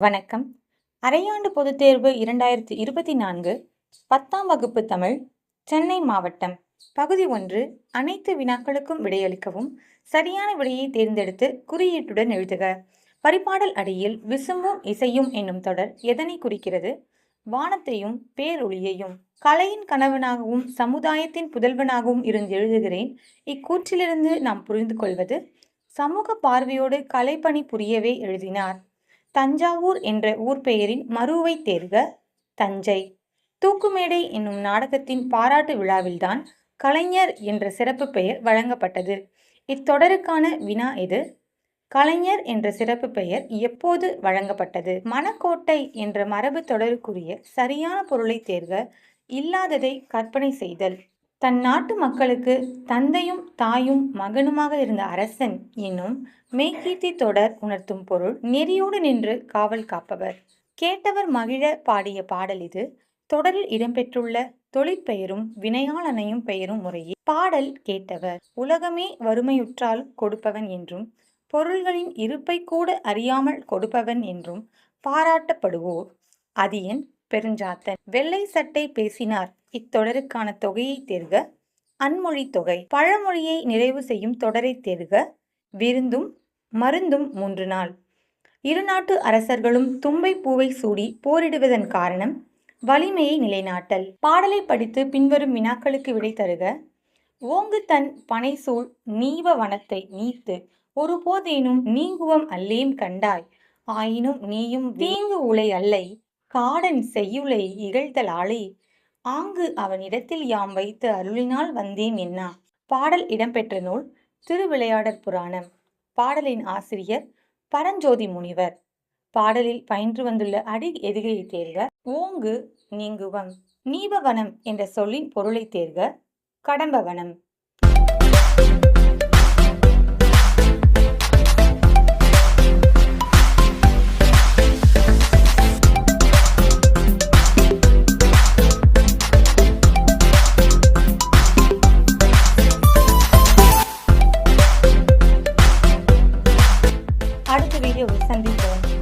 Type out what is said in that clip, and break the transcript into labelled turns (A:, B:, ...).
A: வணக்கம். அரையாண்டு பொதுத் தேர்வு இரண்டாயிரத்தி இருபத்தி நான்கு பத்தாம் வகுப்பு தமிழ் சென்னை மாவட்டம். பகுதி ஒன்று அனைத்து வினாக்களுக்கும் விடையளிக்கவும் சரியான விடையை தேர்ந்தெடுத்து குறியீட்டுடன் எழுதுக. பரிபாடல் அடியில் விசும்பும் இசையும் என்னும் தொடர் எதனை குறிக்கிறது? வானத்தையும் பேரொளியையும் கலையின் கணவனாகவும் சமுதாயத்தின் புதல்வனாகவும் இருந்து எழுதுகிறேன். இக்கூற்றிலிருந்து நாம் புரிந்து கொள்வது சமூக பார்வையோடு கலைப்பணி புரியவே எழுதினார். தஞ்சாவூர் என்ற ஊர் பெயரின் மறுவை தேர்க தஞ்சை. தூக்குமேடை என்னும் நாடகத்தின் பாராட்டு விழாவில்தான் கலைஞர் என்ற சிறப்பு பெயர் வழங்கப்பட்டது. இத்தொடருக்கான வினா எது? கலைஞர் என்ற சிறப்பு பெயர் எப்போது வழங்கப்பட்டது? மணக்கோட்டை என்ற மரபு தொடருக்குரிய சரியான பொருளை தேர்க இல்லாததை கற்பனை செய்தல். தன் நாட்டு மக்களுக்கு தந்தையும் தாயும் மகனுமாக இருந்த அரசன் என்னும் மெய்கீர்த்தி தொடர் உணர்த்தும் பொருள் நெறியோடு நின்று காவல் காப்பவர். கேட்டவர் மகிழ பாடிய பாடல் இது. தொடரில் இடம்பெற்றுள்ள தொழிற்பெயரும் வினையாளனையும் பெயரும் முறையே பாடல் கேட்டவர். உலகமே வறுமையுற்றால் கொடுப்பவன் என்றும் பொருள்களின் இருப்பை கூட அறியாமல் கொடுப்பவன் என்றும் பாராட்டப்படுவோர். அதியன் பெருஞ்சாத்தன். வெள்ளை சட்டை பேசினார். இத்தொடருக்கான தொகையை தேர்க. அன்மொழி தொகை. பழமொழியை நிறைவு செய்யும் தொடரை தேர்க. விருந்தும் மருந்தும் மூன்று நாள். இரு நாட்டு அரசர்களும் தும்பை பூவை சூடி போரிடுவதன் காரணம் வலிமையை நிலைநாட்டல். பாடலை படித்து பின்வரும் வினாக்களுக்கு விடை தருக. ஓங்கு தன் பனைசூழ் நீவ வனத்தை நீத்து ஒருபோதேனும் நீங்குவம் அல்லேம் கண்டாய். ஆயினும் நீயும் தீங்கு உலை அல்லை. காடன் செய்யுளை இகழ்தலாளே ஆங்கு அவனிடத்தில் யாம் வைத்து அருளினால் வந்தேன் என்ன? பாடல் இடம்பெற்ற நூல் திருவிளையாடற் புராணம். பாடலின் ஆசிரியர் பரஞ்சோதி முனிவர். பாடலில் பயின்று வந்துள்ள அடி எதுகையை தேர்க? ஓங்கு நீங்குவம் நீபவனம் என்ற சொல்லின் பொருளை தேர்க? கடம்பவனம். Thank you.